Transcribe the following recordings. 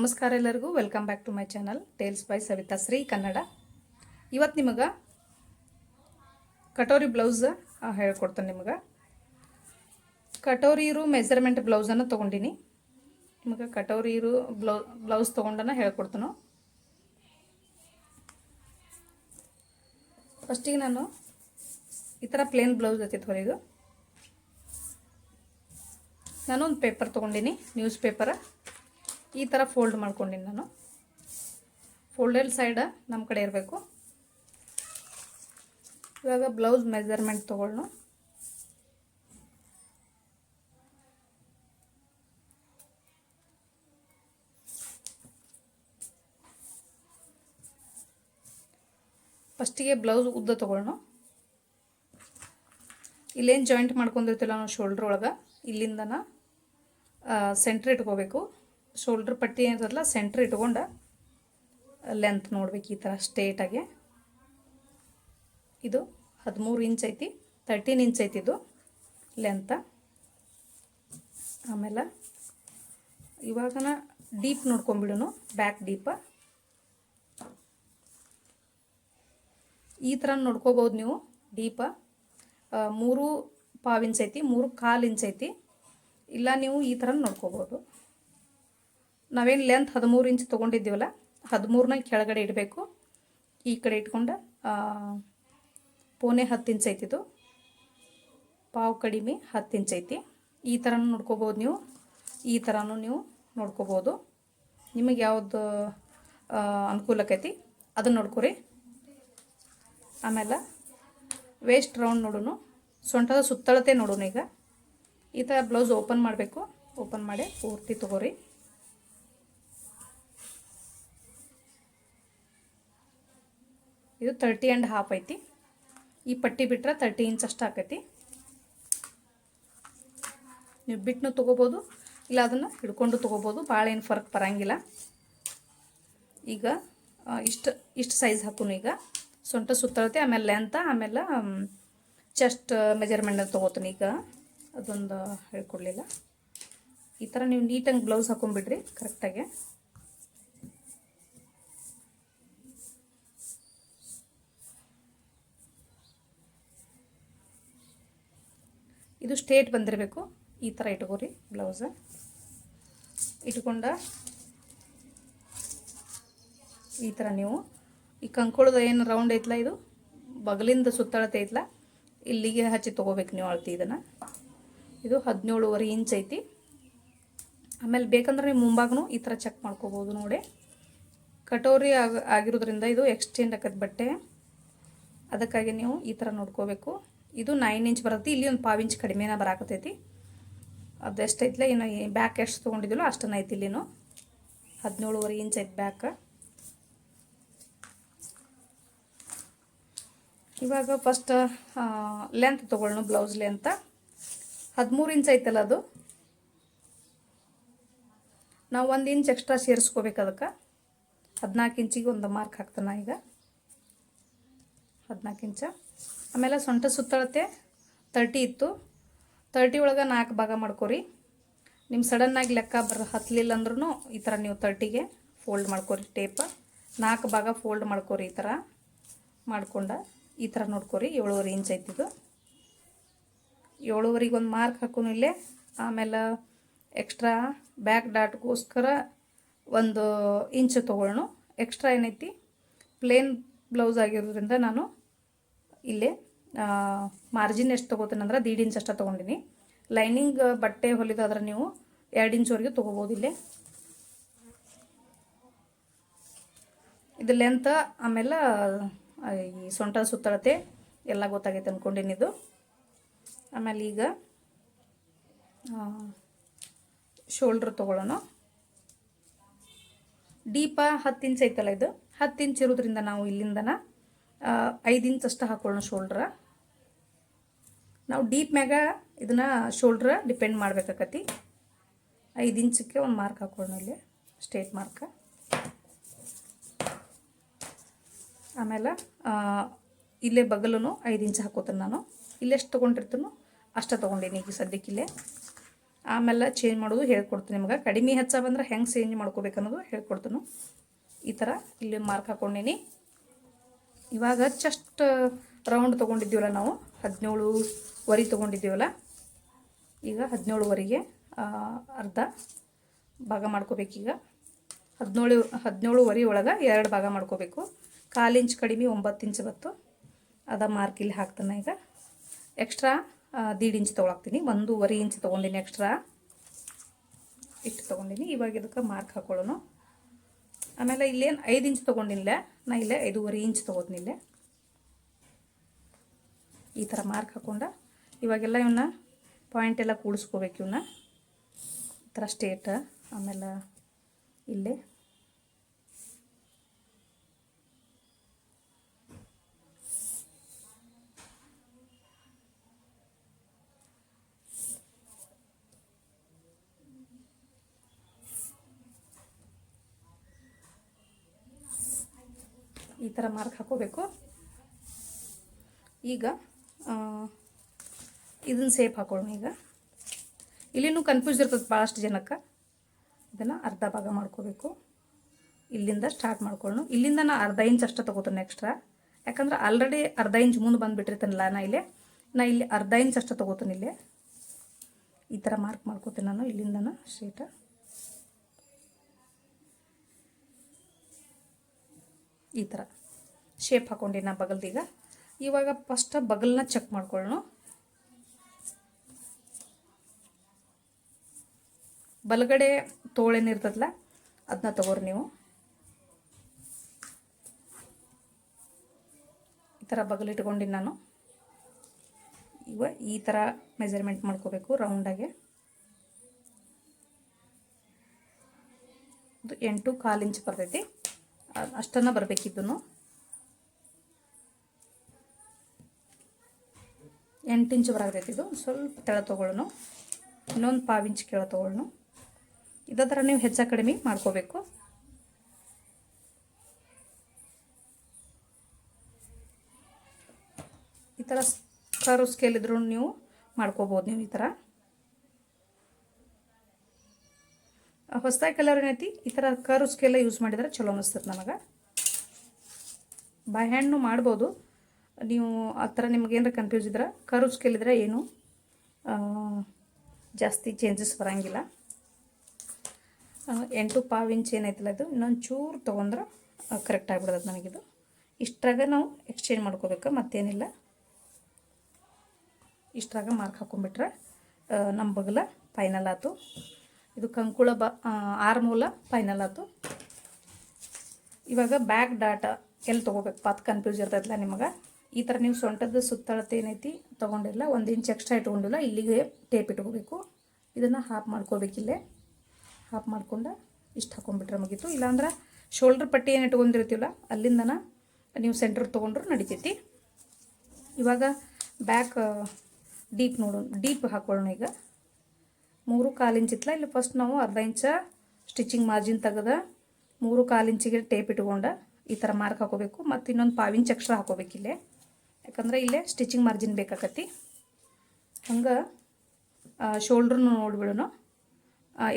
ನಮಸ್ಕಾರ ಎಲ್ಲರಿಗೂ. Welcome back to my channel tales by Savita Shri Kannada ಇವತ್ತು ನಿಮಗೆ ಕಟೋರಿ ಬ್ಲೌಸ್ ಹೇಳ್ಕೊಡ್ತೇನೆ ನಿಮಗೆ. ಕಟೋರಿರು ಮೆಜರ್ಮೆಂಟ್ ಬ್ಲೌಸನ್ನು ತೊಗೊಂಡಿನಿ. ನಿಮಗೆ ಕಟೋರಿರು ಬ್ಲೌ ಬ್ಲೌಸ್ ತೊಗೊಂಡನ ಹೇಳ್ಕೊಡ್ತೇನೆ. ಫಸ್ಟಿಗೆ ನಾನು ಈ ಥರ ಪ್ಲೇನ್ ಬ್ಲೌಸ್ ಹತ್ತಿತ್ತು ಹೊರಗೆ ನಾನು ಒಂದು ಪೇಪರ್ ತೊಗೊಂಡಿನಿ ನ್ಯೂಸ್ ಪೇಪರ ಈ ಥರ ಫೋಲ್ಡ್ ಮಾಡ್ಕೊಂಡಿನಿ ನಾನು. ಫೋಲ್ಡೆಡ್ ಸೈಡ ನಮ್ಮ ಕಡೆ ಇರಬೇಕು. ಇವಾಗ ಬ್ಲೌಸ್ ಮೆಜರ್ಮೆಂಟ್ ತೊಗೊಳ್ಳೋಣ ಫಸ್ಟಿಗೆ ಬ್ಲೌಸ್ ಉದ್ದ ತೊಗೊಳ್ಳೋಣ ಇಲ್ಲೇನು ಜಾಯಿಂಟ್ ಮಾಡ್ಕೊಂಡಿರ್ತಿಲ್ಲ ನಾವು ಶೋಲ್ಡ್ರ್ ಒಳಗೆ. ಇಲ್ಲಿಂದನ ಸೆಂಟ್ರ್ ಇಟ್ಕೋಬೇಕು. ಶೋಲ್ಡ್ರ್ ಪಟ್ಟಿ ಏನಿರಲ್ಲ ಸೆಂಟ್ರ್ ಇಟ್ಕೊಂಡು ಲೆಂತ್ ನೋಡ್ಬೇಕು ಈ ಥರ ಸ್ಟೇಟಾಗೆ ಇದು ಹದಿಮೂರು ಇಂಚ್ ಐತಿ ತರ್ಟೀನ್ ಇಂಚ್ ಐತಿ ಇದು ಲೆಂತ ಆಮೇಲೆ ಇವಾಗನ ಡೀಪ್ ನೋಡ್ಕೊಂಬಿಡೋನು ಬ್ಯಾಕ್ ಡೀಪ ಈ ಥರ ನೋಡ್ಕೋಬೋದು ನೀವು ಡೀಪ ಮೂರು ಪಾವು ಇಂಚ್ ಐತಿ, ಮೂರು ಕಾಲು ಇಂಚ್ ಐತಿ. ಇಲ್ಲ ನೀವು ಈ ಥರ ನೋಡ್ಕೋಬೋದು. ನಾವೇನು ಲೆಂತ್ ಹದಿಮೂರು ಇಂಚ್ ತೊಗೊಂಡಿದ್ದೀವಲ್ಲ, ಹದಿಮೂರನ್ನ ಕೆಳಗಡೆ ಇಡಬೇಕು. ಈ ಕಡೆ ಇಟ್ಕೊಂಡು ಪೋನೆ ಹತ್ತು ಇಂಚ್ ಐತಿದು. ಪಾವು ಕಡಿಮೆ ಹತ್ತು ಇಂಚ್ ಐತಿ. ಈ ಥರನೂ ನೋಡ್ಕೋಬೋದು ನೀವು. ಈ ಥರನೂ ನೀವು ನೋಡ್ಕೋಬೋದು. ನಿಮಗೆ ಯಾವುದು ಅನುಕೂಲಕ್ಕೈತಿ ಅದನ್ನು ನೋಡ್ಕೊರಿ. ಆಮೇಲೆ ವೇಸ್ಟ್ ರೌಂಡ್ ನೋಡೋಣ ಸೊಂಟದ ಸುತ್ತಳತೆ ನೋಡೋಣ ಈಗ. ಈ ಥರ ಬ್ಲೌಸ್ ಓಪನ್ ಮಾಡಬೇಕು. ಓಪನ್ ಮಾಡಿ ಪೂರ್ತಿ ತೊಗೋರಿ. ಇದು ತರ್ಟಿ ಆ್ಯಂಡ್ ಹಾಫ್ ಐತಿ. ಈ ಪಟ್ಟಿ ಬಿಟ್ರೆ ತರ್ಟಿ ಇಂಚ್ ಅಷ್ಟು ಆಕೈತಿ. ನೀವು ಬಿಟ್ಟನು ತೊಗೋಬೋದು, ಇಲ್ಲ ಅದನ್ನು ಹಿಡ್ಕೊಂಡು ತೊಗೋಬೋದು ಭಾಳ ಏನು ಫರ್ಕ್ ಬರೋಂಗಿಲ್ಲ. ಈಗ ಇಷ್ಟು ಇಷ್ಟು ಸೈಜ್ ಹಾಕೋನು ಈಗ. ಸೊಂಟ ಸುತ್ತಳತೆ, ಆಮೇಲೆ ಲೆಂತ ಆಮೇಲೆ ಚೆಸ್ಟ್ ಮೆಜರ್ಮೆಂಟ್ ತೊಗೋತೀನಿ ಈಗ. ಅದೊಂದು ಹೇಳ್ಕೊಡ್ಲಿಲ್ಲ. ಈ ಥರ ನೀವು ನೀಟಾಗಿ ಬ್ಲೌಸ್ ಹಾಕೊಂಡ್ಬಿಡ್ರಿ ಕರೆಕ್ಟಾಗಿ ಇದು ಸ್ಟೇಟ್ ಬಂದಿರಬೇಕು. ಈ ಥರ ಇಟ್ಕೋರಿ ಬ್ಲೌಸ. ಇಟ್ಕೊಂಡ ಈ ಥರ ನೀವು. ಈ ಕಂಕೊಳದ ಏನು ರೌಂಡ್ ಐತಲ್ಲ ಇದು? ಬಗಲಿಂದ ಸುತ್ತಳತೆ ಐತಲ್ಲ ಇಲ್ಲಿಗೆ ಹಚ್ಚಿ ತೊಗೋಬೇಕು ನೀವು ಅಳ್ತಿ ಇದನ್ನು. ಇದು ಹದಿನೇಳುವರೆ ಇಂಚ್ ಐತಿ. ಆಮೇಲೆ ಬೇಕಂದ್ರೆ ನೀವು ಮುಂಭಾಗನೂ ಈ ಥರ ಚೆಕ್ ಮಾಡ್ಕೋಬೋದು ನೋಡಿ. ಕಟೋರಿ ಆಗ ಆಗಿರೋದ್ರಿಂದ ಇದು ಎಕ್ಸ್ಚೇಂಜ್ ಆಕತ್ ಬಟ್ಟೆ. ಅದಕ್ಕಾಗಿ ನೀವು ಈ ಥರ ನೋಡ್ಕೋಬೇಕು. ಇದು ನೈನ್ ಇಂಚ್ ಬರುತ್ತೆ. ಇಲ್ಲಿ ಒಂದು ಪಾವು ಇಂಚ್ ಕಡಿಮೆನ ಬರಾಕತೈತಿ ಅದು ಎಷ್ಟೈತಿಲ್ಲ ಇನ್ನು ಬ್ಯಾಕ್ ಎಷ್ಟು ತೊಗೊಂಡಿದ್ದಿಲ್ಲ ಅಷ್ಟನ್ನ ಐತಿ ಇಲ್ಲಿನೂ ಹದಿನೇಳುವರೆ ಇಂಚ್ ಐತಿ ಬ್ಯಾಕ್ ಇವಾಗ ಫಸ್ಟ್ ಲೆಂತ್ ತೊಗೊಳ್ಳೋಣ ಬ್ಲೌಸ್ ಲೆಂತ ಹದಿಮೂರು ಇಂಚ್ ಐತಲ್ಲ ಅದು. ನಾವು ಒಂದು ಇಂಚ್ ಎಕ್ಸ್ಟ್ರಾ ಸೇರಿಸ್ಕೋಬೇಕು ಅದಕ್ಕೆ. ಹದಿನಾಲ್ಕು ಇಂಚಿಗೆ ಒಂದು ಮಾರ್ಕ್ ಹಾಕ್ತಾನೆ ಈಗ. ಹದಿನಾಲ್ಕು ಇಂಚ ಆಮೇಲೆ ಸೊಂಟ ಸುತ್ತಳತೆ ತರ್ಟಿ ಇತ್ತು. ತರ್ಟಿ ಒಳಗೆ ನಾಲ್ಕು ಭಾಗ ಮಾಡ್ಕೊರಿ. ನಿಮ್ಮ ಸಡನ್ನಾಗಿ ಲೆಕ್ಕ ಬರ ಹತ್ತಲಿಲ್ಲ ಅಂದ್ರೂ ಈ ಥರ ನೀವು ತರ್ಟಿಗೆ ಫೋಲ್ಡ್ ಮಾಡ್ಕೊರಿ ಟೇಪ ನಾಲ್ಕು ಭಾಗ ಫೋಲ್ಡ್ ಮಾಡ್ಕೊರಿ ಈ ಥರ ಮಾಡ್ಕೊಂಡ ಈ ಥರ ನೋಡ್ಕೊರಿ. ಏಳುವರೆ ಇಂಚ್ ಐತಿದು ಏಳುವರೆಗೆ ಒಂದು ಮಾರ್ಕ್ ಹಾಕೋನು ಇಲ್ಲೇ. ಆಮೇಲೆ ಎಕ್ಸ್ಟ್ರಾ ಬ್ಯಾಕ್ ಡಾಟ್ಗೋಸ್ಕರ ಒಂದು ಇಂಚ್ ತೊಗೊಳ್ಳೋಣ ಎಕ್ಸ್ಟ್ರಾ ಏನೈತಿ? ಪ್ಲೇನ್ ಬ್ಲೌಸ್ ಆಗಿರೋದ್ರಿಂದ ನಾನು ಇಲ್ಲೇ ಮಾರ್ಜಿನ್ ಎಷ್ಟು ತೊಗೋತೀನಿ ಅಂದ್ರೆ ದೀಡ್ ಇಂಚ್ ಅಷ್ಟೇ ತೊಗೊಂಡಿನಿ. ಲೈನಿಂಗ್ ಬಟ್ಟೆ ಹೊಲಿದಾದ್ರೆ ನೀವು ಎರಡು ಇಂಚ್ವರೆಗೆ ತೊಗೋಬೋದು ಇಲ್ಲೇ. ಇದು ಲೆಂತ್ ಆಮೇಲೆ ಈ ಸೊಂಟ ಸುತ್ತಳತೆ ಎಲ್ಲ ಗೊತ್ತಾಗೈತೆ ಅಂದ್ಕೊಂಡಿನಿ ಇದು. ಆಮೇಲೆ ಈಗ ಶೋಲ್ಡ್ರ್ ತೊಗೊಳ್ಳೋಣ. ಡೀಪ ಹತ್ತು ಇಂಚ್ ಐತಲ್ಲ ಇದು? ಹತ್ತು ಇಂಚ್ ಇರೋದ್ರಿಂದ ನಾವು ಇಲ್ಲಿಂದನ ಐದು ಇಂಚ್ ಅಷ್ಟು ಹಾಕೊಳ್ಳೋಣ ಶೋಲ್ಡ್ರ ನಾವು ಡೀಪ್ ಮ್ಯಾಗ ಇದನ್ನ ಶೋಲ್ಡ್ರ ಡಿಪೆಂಡ್ ಮಾಡ್ಬೇಕಾಕತಿ. ಐದು ಇಂಚಕ್ಕೆ ಒಂದು ಮಾರ್ಕ್ ಹಾಕೊಳ್ಳೋಣ ಇಲ್ಲಿ ಸ್ಟೇಟ್ ಮಾರ್ಕ ಆಮೇಲೆ ಇಲ್ಲೇ ಬಗಲೂ ಐದು ಇಂಚ್ ಹಾಕೋತೀನಿ ನಾನು. ಇಲ್ಲೆಷ್ಟು ತೊಗೊಂಡಿರ್ತೀನೋ ಅಷ್ಟು ತೊಗೊಂಡೀನಿ ಈಗ ಸದ್ಯಕ್ಕಿಲ್ಲೇ ಆಮೇಲೆ ಚೇಂಜ್ ಮಾಡೋದು ಹೇಳ್ಕೊಡ್ತೀನಿ ನಿಮ್ಗೆ. ಕಡಿಮೆ ಹೆಚ್ಚ ಬಂದ್ರೆ ಹೆಂಗೆ ಚೇಂಜ್ ಮಾಡ್ಕೋಬೇಕನ್ನೋದು ಹೇಳ್ಕೊಡ್ತೀನಿ. ಈ ಥರ ಇಲ್ಲಿ ಮಾರ್ಕ್ ಹಾಕ್ಕೊಂಡೀನಿ ಇವಾಗ ಜಸ್ಟ್ ರೌಂಡ್ ತೊಗೊಂಡಿದ್ದೀವಲ್ಲ ನಾವು? ಹದಿನೇಳು ವರಿ ತೊಗೊಂಡಿದ್ದೀವಲ್ಲ? ಈಗ ಹದಿನೇಳುವರೆಗೆ ಅರ್ಧ ಭಾಗ ಮಾಡ್ಕೋಬೇಕೀಗ. ಹದಿನೇಳು ವರಿ ಒಳಗೆ ಎರಡು ಭಾಗ ಮಾಡ್ಕೋಬೇಕು. ಕಾಲು ಇಂಚ್ ಕಡಿಮೆ ಒಂಬತ್ತು ಇಂಚ್ ಬತ್ತು. ಅದ ಮಾರ್ಕ್ ಇಲ್ಲಿ ಹಾಕ್ತಾನೆ ಈಗ. ಎಕ್ಸ್ಟ್ರಾ ದೀಡ್ ಇಂಚ್ ತೊಗೊಳಾಕ್ತೀನಿ. ಒಂದೂವರೆ ಇಂಚ್ ತೊಗೊಂಡಿನಿ ಎಕ್ಸ್ಟ್ರಾ ಇಷ್ಟು ತೊಗೊಂಡಿನಿ. ಇವಾಗ ಇದಕ್ಕೆ ಮಾರ್ಕ್ ಹಾಕೊಳ್ಳೋಣ. ಆಮೇಲೆ ಇಲ್ಲೇನು ಐದು ಇಂಚ್ ತೊಗೊಂಡಿಲ್ಲ ನಾ ಇಲ್ಲೇ ಐದೂವರೆ ಇಂಚ್ ತೊಗೋದ್ನಿಲ್ಲೇ. ಈ ಥರ ಮಾರ್ಕ್ ಹಾಕೊಂಡ ಇವಾಗೆಲ್ಲ ಇವನ್ನ ಪಾಯಿಂಟ್ ಎಲ್ಲ ಕೂಡಿಸ್ಕೋಬೇಕು ಇವನ್ನ ಈ ಥರ ಸ್ಟೇಟ್ ಆಮೇಲೆ ಇಲ್ಲೇ. ಈ ಥರ ಮಾರ್ಕ್ ಹಾಕೋಬೇಕು. ಈಗ ಇದನ್ನು ಸೇಫ್ ಹಾಕೊಳ್ಳೋಣ ಈಗ. ಇಲ್ಲಿನೂ ಕನ್ಫ್ಯೂಸ್ ಇರ್ತದೆ ಭಾಳಷ್ಟು ಜನಕ್ಕೆ. ಇದನ್ನು ಅರ್ಧ ಭಾಗ ಮಾಡ್ಕೋಬೇಕು. ಇಲ್ಲಿಂದ ಸ್ಟಾರ್ಟ್ ಮಾಡ್ಕೊಳ್ಳೋಣ. ಇಲ್ಲಿಂದ ನಾನು ಅರ್ಧ ಇಂಚ್ ಅಷ್ಟೇ ತೊಗೋತೀನಿ ಎಕ್ಸ್ಟ್ರಾ ಯಾಕಂದ್ರೆ ಆಲ್ರೆಡಿ ಅರ್ಧ ಇಂಚ್ ಮುಂದೆ ಬಂದುಬಿಟ್ಟಿರ್ತೀನಲ್ಲ ನಾ ಇಲ್ಲಿ. ನಾ ಇಲ್ಲಿ ಅರ್ಧ ಇಂಚ್ ಅಷ್ಟೇ ತೊಗೋತೀನಿ ಇಲ್ಲಿ. ಈ ಥರ ಮಾರ್ಕ್ ಮಾಡ್ಕೋತೀನಿ ನಾನು. ಇಲ್ಲಿಂದನ ಸ್ಟ್ರೇಟ ಈ ಥರ ಶೇಪ್ ಹಾಕೊಂಡಿ ನಾ ಬಗಲ್ದೀಗ. ಇವಾಗ ಫಸ್ಟ್ ಬಗಲ್ನ ಚೆಕ್ ಮಾಡ್ಕೊಳ್ಳೋಣ ಬಲಗಡೆ ತೋಳೇನಿರ್ತದಲ್ಲ ಅದನ್ನ ತಗೋರಿ ನೀವು. ಈ ಥರ ಬಗಲಿಟ್ಕೊಂಡಿನಿ ನಾನು. ಇವ ಈ ಥರ ಮೆಜರ್ಮೆಂಟ್ ಮಾಡ್ಕೋಬೇಕು ರೌಂಡಾಗೆ ಎಂಟು ಕಾಲು ಇಂಚ್ ಬರ್ತೈತಿ. ಅಷ್ಟನ್ನು ಬರಬೇಕಿದ್ದು ಎಂಟು ಇಂಚ್ ಬರಾಗತೈತಿ ಇದು. ಸ್ವಲ್ಪ ತೆಳ ತೊಗೊಳ್ಳೋಣ ಇನ್ನೊಂದು ಪಾವು ಇಂಚ್ ಕೆಳ ತೊಗೊಳ್ಳೋಣ ಇದೇ ಥರ ನೀವು ಹೆಚ್ಚು ಕಡಿಮೆ ಮಾಡ್ಕೋಬೇಕು. ಈ ಥರ ಕರು ಸ್ಕೇಲ್ ಇದ್ರೂ ನೀವು ಮಾಡ್ಕೋಬೋದು ನೀವು ಈ ಥರ ಹೊಸದಾಗಿ ಕಲರ್ ಏನೈತಿ? ಈ ಥರ ಕರು ಸ್ಕೇಲ ಯೂಸ್ ಮಾಡಿದ್ರೆ ಚಲೋ ಅನಿಸ್ತದೆ ನಮಗೆ. ಬೈ ಹ್ಯಾಂಡ್ನು ಮಾಡ್ಬೋದು. ನೀವು ಆ ಥರ ನಿಮ್ಗೇನಾರ ಕನ್ಫ್ಯೂಸ್ ಇದ್ರೆ ಕರು ಸ್ಕೇಲ್ ಇದ್ರೆ ಏನು ಜಾಸ್ತಿ ಚೇಂಜಸ್ ಬರೋಂಗಿಲ್ಲ. ಎಂಟು ಪಾವು ಇಂಚ್ ಏನೈತಲ್ಲ ಇದು? ಇನ್ನೊಂದು ಚೂರು ತೊಗೊಂಡ್ರೆ ಕರೆಕ್ಟ್ ಆಗಿಬಿಡ್ತದೆ ನನಗಿದು ಇಷ್ಟರಾಗ ನಾವು ಎಕ್ಸ್ಚೇಂಜ್ ಮಾಡ್ಕೋಬೇಕು, ಮತ್ತೇನಿಲ್ಲ. ಇಷ್ಟರಾಗ ಮಾರ್ಕ್ ಹಾಕೊಂಡ್ಬಿಟ್ರೆ ನಮ್ಮ ಬಗಲ ಫೈನಲ್ ಆಯ್ತು ಇದು ಕಂಕುಳ ಬ ಆರ್ಮೂಲ ಆರು ಮೂಲ ಫೈನಲ್ ಆಯ್ತು. ಇವಾಗ ಬ್ಯಾಕ್ ಡಾಟ ಎಲ್ಲಿ ತೊಗೋಬೇಕು? ಪಾತ್ ಕನ್ಫ್ಯೂಸ್ ಇರ್ತೈತಲ್ಲ ನಿಮಗೆ? ಈ ಥರ ನೀವು ಸೊಂಟದ ಸುತ್ತಳತೆ ಏನೈತಿ ತೊಗೊಂಡಿಲ್ಲ, ಒಂದು ಇಂಚ್ ಎಕ್ಸ್ಟ್ರಾ ಇಟ್ಕೊಂಡಿಲ್ಲ, ಇಲ್ಲಿಗೆ ಟೇಪ್ ಇಟ್ಕೋಬೇಕು. ಇದನ್ನು ಹಾಫ್ ಮಾಡ್ಕೋಬೇಕಿಲ್ಲೇ ಹಾಫ್ ಮಾಡ್ಕೊಂಡು ಇಷ್ಟು ಹಾಕೊಂಡ್ಬಿಟ್ರೆ ಮುಗೀತು. ಇಲ್ಲಾಂದ್ರೆ ಶೋಲ್ಡ್ರ್ ಪಟ್ಟಿ ಏನು ಇಟ್ಕೊಂಡಿರ್ತೀವಲ್ಲ, ಅಲ್ಲಿಂದನ ನೀವು ಸೆಂಟ್ರ್ ತೊಗೊಂಡ್ರು ನಡಿತೈತಿ. ಇವಾಗ ಬ್ಯಾಕ್ ಡೀಪ್ ನೋಡೋಣ ಡೀಪ್ ಹಾಕೊಳ್ಳೋಣ ಈಗ. ಮೂರು ಕಾಲು ಇಲ್ಲಿ ಫಸ್ಟ್ ನಾವು ಅರ್ಧ ಇಂಚ ಸ್ಟಿಚಿಂಗ್ ಮಾರ್ಜಿನ್ ತೆಗೆದ ಮೂರು ಕಾಲು ಇಂಚಿಗೆ ಟೇಪ್ ಇಟ್ಕೊಂಡು ಈ ಥರ ಮಾರ್ಕ್ ಹಾಕೋಬೇಕು. ಮತ್ತು ಇನ್ನೊಂದು ಪಾವು ಇಂಚ್ ಎಕ್ಸ್ಟ್ರಾ ಹಾಕೋಬೇಕು ಇಲ್ಲೇ. ಯಾಕಂದ್ರೆ ಇಲ್ಲೇ ಸ್ಟಿಚಿಂಗ್ ಮಾರ್ಜಿನ್ ಬೇಕಾಕತಿ ಹಂಗೆ ಶೋಲ್ಡ್ರನ್ನು ನೋಡ್ಬಿಡೋಣ.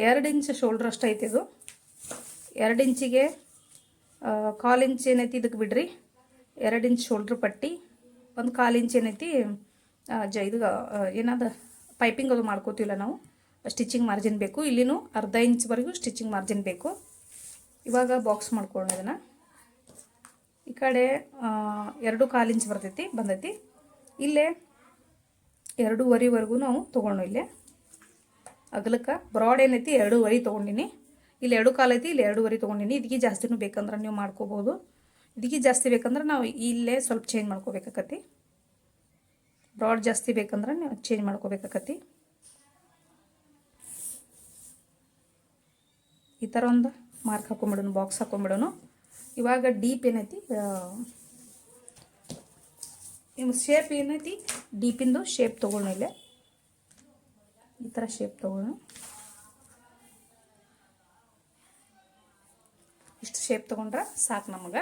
ಎರಡು ಇಂಚ್ ಶೋಲ್ಡ್ರ್ ಅಷ್ಟು ಐತಿ ಇದು. ಎರಡು ಇಂಚಿಗೆ ಕಾಲು ಇಂಚ್ ಏನೈತಿ ಇದಕ್ಕೆ ಬಿಡ್ರಿ. ಎರಡು ಇಂಚ್ ಶೋಲ್ಡ್ರ್ ಪಟ್ಟಿ. ಒಂದು ಕಾಲು ಇಂಚ್ ಏನೈತಿ ಜ, ಇದು ಏನದ ಪೈಪಿಂಗ್ ಅದು ಮಾಡ್ಕೋತೀವಲ್ಲ ನಾವು. ಸ್ಟಿಚಿಂಗ್ ಮಾರ್ಜಿನ್ ಬೇಕು. ಇಲ್ಲಿನೂ ಅರ್ಧ ಇಂಚ್ವರೆಗೂ ಸ್ಟಿಚಿಂಗ್ ಮಾರ್ಜಿನ್ ಬೇಕು. ಇವಾಗ ಬಾಕ್ಸ್ ಮಾಡ್ಕೊಳ್ಳೋಣ ಇದನ್ನು. ಈ ಕಡೆ ಎರಡು ಕಾಲು ಇಂಚ್ ಬರ್ತೈತಿ, ಬಂದೈತಿ. ಇಲ್ಲೇ ಎರಡೂವರೆವರೆಗೂ ನಾವು ತೊಗೊಂಡು ಇಲ್ಲೇ. ಅಗಲಕ್ಕೆ, ಬ್ರಾಡ್ ಏನೈತಿ, ಎರಡೂವರೆ ತೊಗೊಂಡಿನಿ. ಇಲ್ಲಿ ಎರಡು ಕಾಲು ಐತಿ, ಇಲ್ಲಿ ಎರಡೂವರೆ ತೊಗೊಂಡಿನಿ. ಇದಕ್ಕೆ ಜಾಸ್ತಿನೂ ಬೇಕಂದ್ರೆ ನೀವು ಮಾಡ್ಕೋಬೋದು ಇದಕ್ಕೆ ಜಾಸ್ತಿ ಬೇಕಂದ್ರೆ ನಾವು ಇಲ್ಲೇ ಸ್ವಲ್ಪ ಚೇಂಜ್ ಮಾಡ್ಕೋಬೇಕಾಕತಿ ಬ್ರಾಡ್ ಜಾಸ್ತಿ ಬೇಕಂದ್ರೆ ನೀವು ಚೇಂಜ್ ಮಾಡ್ಕೋಬೇಕಾಕತಿ ಈ ಥರ ಒಂದು ಮಾರ್ಕ್ ಹಾಕೊಂಬಿಡೋಣ, ಬಾಕ್ಸ್ ಹಾಕೊಂಬಿಡೋಣ. ಇವಾಗ ಡೀಪ್ ಏನೈತಿ ಶೇಪ್ ಏನೈತಿ ಡೀಪಿಂದು ಶೇಪ್ ತೊಗೊಳ್ಳೋಣ ಇಲ್ಲೇ. ಈ ಥರ ಶೇಪ್ ತೊಗೊಳ್ಳೋಣ ಇಷ್ಟು ಶೇಪ್ ತೊಗೊಂಡ್ರೆ ಸಾಕು ನಮಗೆ.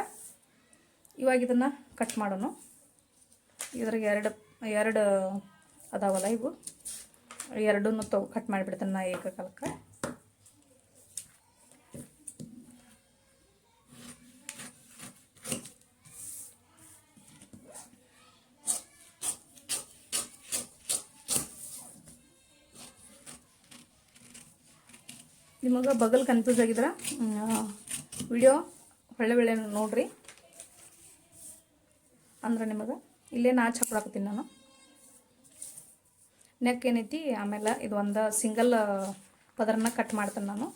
ಇವಾಗ ಇದನ್ನು ಕಟ್ ಮಾಡೋಣ. ಇದ್ರಾಗ ಎರಡು ಎರಡು ಅದಾವಲ್ಲ ಇವು. ಎರಡನ್ನು ತೊ ಕಟ್ ಮಾಡಿಬಿಡ್ತೇನೆ ನಾ ಏಕಕಾಲಕ್ಕೆ. ನಿಮಗೆ ಬಗಲ್ ಕನ್ಫ್ಯೂಸ್ ಆಗಿದ್ರೆ? ವಿಡಿಯೋ ಒಳ್ಳೆ ಒಳ್ಳೆ ನೋಡ್ರಿ. ಅಂದ್ರೆ ನಿಮಗೆ ಇಲ್ಲೇ ನಾಚ್ ಹಾಕೊಳಕತ್ತೀನಿ ನಾನು. ನೆಕ್ ಏನೈತಿ, ಆಮೇಲೆ ಇದು ಒಂದು ಸಿಂಗಲ್ ಪದರನ್ನ ಕಟ್ ಮಾಡ್ತೇನೆ ನಾನು.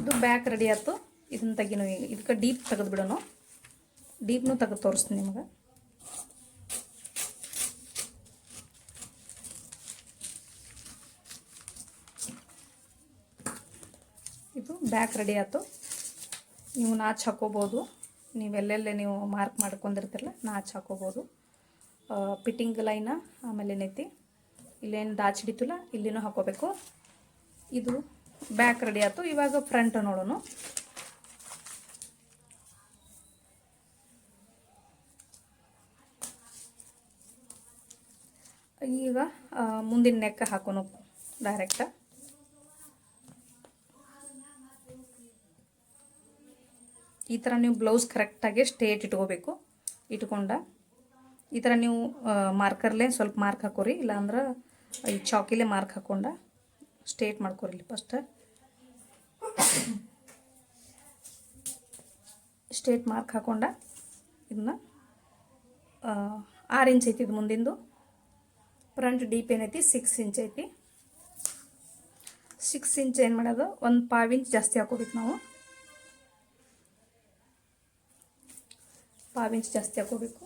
ಇದು ಬ್ಯಾಕ್ ರೆಡಿ ಆಯ್ತು ಇದನ್ನ ತೆಗಿನೋ, ಇದಕ್ಕೆ ಡೀಪ್ ತೆಗೆದು ಬಿಡೋಣ ಡೀಪ್ನು ತೆಗೆದು ತೋರಿಸ್ತೀನಿ ನಿಮಗೆ. ಬ್ಯಾಕ್ ರೆಡಿ ಆಯ್ತು. ನೀವು ನಾಚ್ ಹಾಕೋಬೋದು. ನೀವೆಲ್ಲೆಲ್ಲೇ ನೀವು ಮಾರ್ಕ್ ಮಾಡ್ಕೊಂಡಿರ್ತಿರಲ್ಲ, ನಾಚ್ ಹಾಕೋಬೋದು. ಪಿಟ್ಟಿಂಗ್ ಲೈನ ಆಮೇಲೆ ಏನೈತಿ ಇಲ್ಲೇನು ದಾಚ್ ಹಿಡಿತಿಲ್ಲ ಇಲ್ಲಿನೂ ಹಾಕೋಬೇಕು. ಇದು ಬ್ಯಾಕ್ ರೆಡಿ ಆಯ್ತು. ಇವಾಗ ಫ್ರಂಟ್ ನೋಡೋಣ. ಈಗ ಮುಂದಿನ ನೆಕ್ಕ ಹಾಕೋಣ. ಡೈರೆಕ್ಟ ಈ ಥರ ನೀವು ಬ್ಲೌಸ್ ಕರೆಕ್ಟಾಗಿ ಸ್ಟೇಟ್ ಇಟ್ಕೋಬೇಕು. ಇಟ್ಕೊಂಡ ಈ ಥರ ನೀವು ಮಾರ್ಕರ್ಲೆ ಸ್ವಲ್ಪ ಮಾರ್ಕ್ ಹಾಕೋರಿ, ಇಲ್ಲಾಂದ್ರೆ ಈ ಚಾಕಿಲೆ ಮಾರ್ಕ್ ಹಾಕೊಂಡ ಸ್ಟೇಟ್ ಮಾಡ್ಕೋರಿ ಫಸ್ಟ್. ಸ್ಟೇಟ್ ಮಾರ್ಕ್ ಹಾಕೊಂಡ ಇದನ್ನ ಆರು ಇಂಚ್ ಐತಿ ಇದು ಮುಂದಿಂದು. ಫ್ರಂಟ್ ಡೀಪ್ ಏನೈತಿ? ಸಿಕ್ಸ್ ಇಂಚ್ ಐತಿ. ಸಿಕ್ಸ್ ಇಂಚ್ ಏನು ಮಾಡೋದು? ಒಂದು ಪಾವ್ ಇಂಚ್ ಜಾಸ್ತಿ ಹಾಕೋಬೇಕು ನಾವು. ಪಾವ್ ಇಂಚ್ ಜಾಸ್ತಿ ಹಾಕೋಬೇಕು